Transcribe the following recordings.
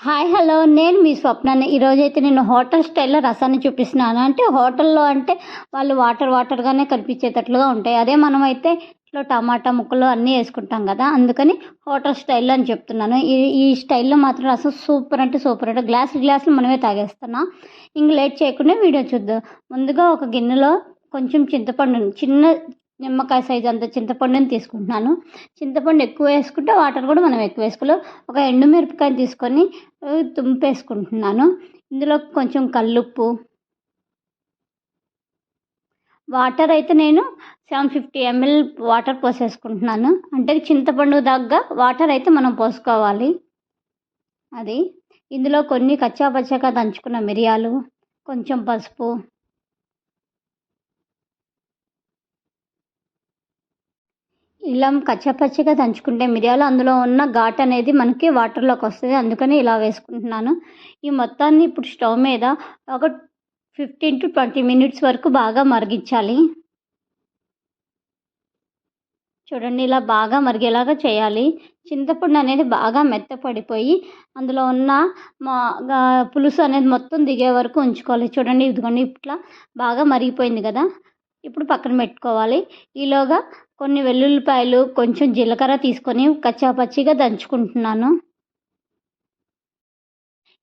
Hi hello. నేను మీ స్వప్నాన్ని ఈరోజైతే నేను హోటల్ స్టైల్లో రసాన్ని చూపిస్తున్నాను. అంటే హోటల్లో అంటే వాళ్ళు వాటర్ వాటర్గానే కనిపించేటట్లుగా ఉంటాయి. అదే మనమైతే ఇట్లా టమాటా ముక్కలు అన్నీ వేసుకుంటాం కదా. అందుకని హోటల్ స్టైల్లో అని చెప్తున్నాను. ఈ ఈ స్టైల్లో మాత్రం రసం సూపర్ అంటే సూపర్. అంటే గ్లాస్ గ్లాసులు మనమే తాగేస్తున్నాం. ఇంక లేట్ చేయకుండా వీడియో చూద్దాం. ముందుగా ఒక గిన్నెలో కొంచెం చింతపండు చిన్న నిమ్మకాయ సైజ్ అంత చింతపండుని తీసుకుంటున్నాను. చింతపండు ఎక్కువ వేసుకుంటే వాటర్ కూడా మనం ఎక్కువ వేసుకోలేము ఒక ఎండుమిరపకాయని తీసుకొని తుంపేసుకుంటున్నాను. ఇందులో కొంచెం కల్లుప్పు. వాటర్ అయితే నేను సెవెన్ ఫిఫ్టీ ఎంఎల్ వాటర్ పోసేసుకుంటున్నాను. అంటే చింతపండు దగ్గ వాటర్ అయితే మనం పోసుకోవాలి. అది. ఇందులో కొన్ని కచ్చాపచ్చాగా దంచుకున్న మిరియాలు కొంచెం పసుపు. ఇలా కచ్చపచ్చిగా దంచుకుంటే మిరియాలు అందులో ఉన్న ఘాట్ అనేది మనకి వాటర్లోకి వస్తుంది. అందుకని ఇలా వేసుకుంటున్నాను. ఈ మొత్తాన్ని ఇప్పుడు స్టవ్ మీద ఒక ఫిఫ్టీన్ టు ట్వంటీ మినిట్స్ వరకు బాగా మరిగించాలి. చూడండి ఇలా బాగా మరిగేలాగా చేయాలి. చింతపండు అనేది బాగా మెత్తపడిపోయి అందులో ఉన్న మా పులుసు అనేది మొత్తం దిగే వరకు ఉంచుకోవాలి. చూడండి ఇదిగోండి ఇట్లా బాగా మరిగిపోయింది కదా. ఇప్పుడు పక్కన పెట్టుకోవాలి. ఈలోగా కొన్ని వెల్లుల్లిపాయలు కొంచెం జీలకర్ర తీసుకొని కచ్చాపచ్చిగా దంచుకుంటున్నాను.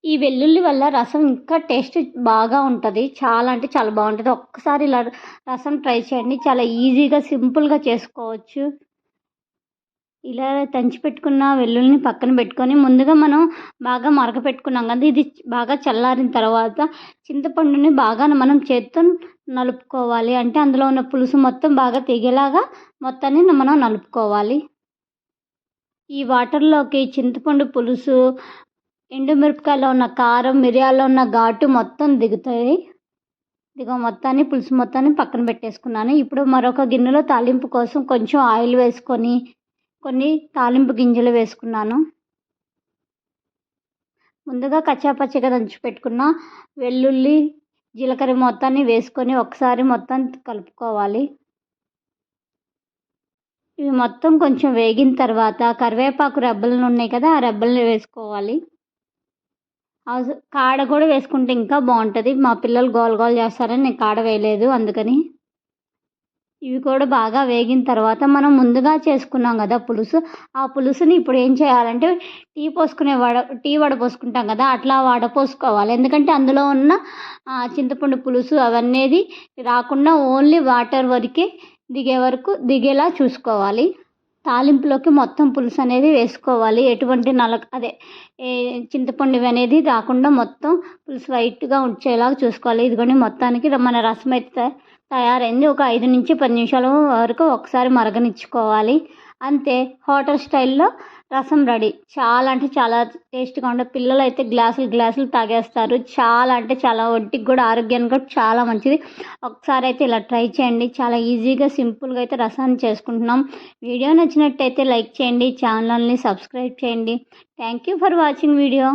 ఈ వెల్లుల్లి వల్ల రసం ఇంకా టేస్ట్ బాగా ఉంటుంది. చాలా అంటే చాలా బాగుంటుంది. ఒక్కసారి ఇలా రసం ట్రై చేయండి. చాలా ఈజీగా సింపుల్గా చేసుకోవచ్చు. ఇలా దంచి పెట్టుకున్న వెల్లుల్లిని పక్కన పెట్టుకొని ముందుగా మనం బాగా మరగ పెట్టుకున్నాం కదా ఇది బాగా చల్లారిన తర్వాత చింతపండుని బాగా మనం చేత్తో నలుపుకోవాలి. అంటే అందులో ఉన్న పులుసు మొత్తం బాగా తెగేలాగా మొత్తాన్ని మనం నలుపుకోవాలి. ఈ వాటర్లోకి చింతపండు పులుసు ఎండుమిరపకాయలో ఉన్న కారం మిరియాల్లో ఉన్న ఘాటు మొత్తం దిగుతాయి. ఇదిగో మొత్తాన్ని పులుసు మొత్తాన్ని పక్కన పెట్టేసుకున్నాను. ఇప్పుడు మరొక గిన్నెలో తాలింపు కోసం కొంచెం ఆయిల్ వేసుకొని కొన్ని తాలింపు గింజలు వేసుకున్నాను. ముందుగా కచ్చాపచ్చిగా దంచి పెట్టుకున్న వెల్లుల్లి జీలకర్ర మొత్తాన్ని వేసుకొని ఒకసారి మొత్తం కలుపుకోవాలి. ఇవి మొత్తం కొంచెం వేగిన తర్వాత కరివేపాకు రెబ్బలు ఉన్నాయి కదా ఆ రెబ్బల్ని వేసుకోవాలి. కాడ కూడా వేసుకుంటే ఇంకా బాగుంటుంది. మా పిల్లలు గోల గోల చేస్తారని నేను కాడ వేయలేదు అందుకని. ఇవి కూడా బాగా వేగిన తర్వాత మనం ముందుగా చేసుకున్నాం కదా పులుసు. ఆ పులుసుని ఇప్పుడు ఏం చేయాలంటే టీ పోసుకునే వడ టీ వడ పోసుకుంటాం కదా అట్లా వడపోసుకోవాలి ఎందుకంటే అందులో ఉన్న చింతపండు పులుసు అవన్నీ రాకుండా ఓన్లీ వాటర్ వరకే దిగే వరకు దిగేలా చూసుకోవాలి. తాలింపులోకి మొత్తం పులుసు అనేది వేసుకోవాలి. ఎటువంటి నలక అదే ఏ చింతపండు అనేది రాకుండా మొత్తం పులుసు వైట్గా ఉంచేలాగా చూసుకోవాలి. ఇదిగోండి మొత్తానికి మన రసం అయితే తయారైంది. ఒక ఐదు నుంచి పది నిమిషాల వరకు ఒకసారి మరగనిచ్చుకోవాలి. అంతే హోటల్ స్టైల్లో రసం రెడీ. చాలా అంటే చాలా టేస్ట్గా ఉండే. పిల్లలు అయితే గ్లాసులు గ్లాసులు తాగేస్తారు. చాలా అంటే చాలా ఒంటికి కూడా ఆరోగ్యానికి కూడా చాలా మంచిది. ఒకసారి అయితే ఇలా ట్రై చేయండి. చాలా ఈజీగా సింపుల్గా అయితే రసాన్ని చేసుకుంటున్నాం. వీడియో నచ్చినట్టయితే లైక్ చేయండి. ఛానల్ని సబ్స్క్రైబ్ చేయండి. Thank you for watching video.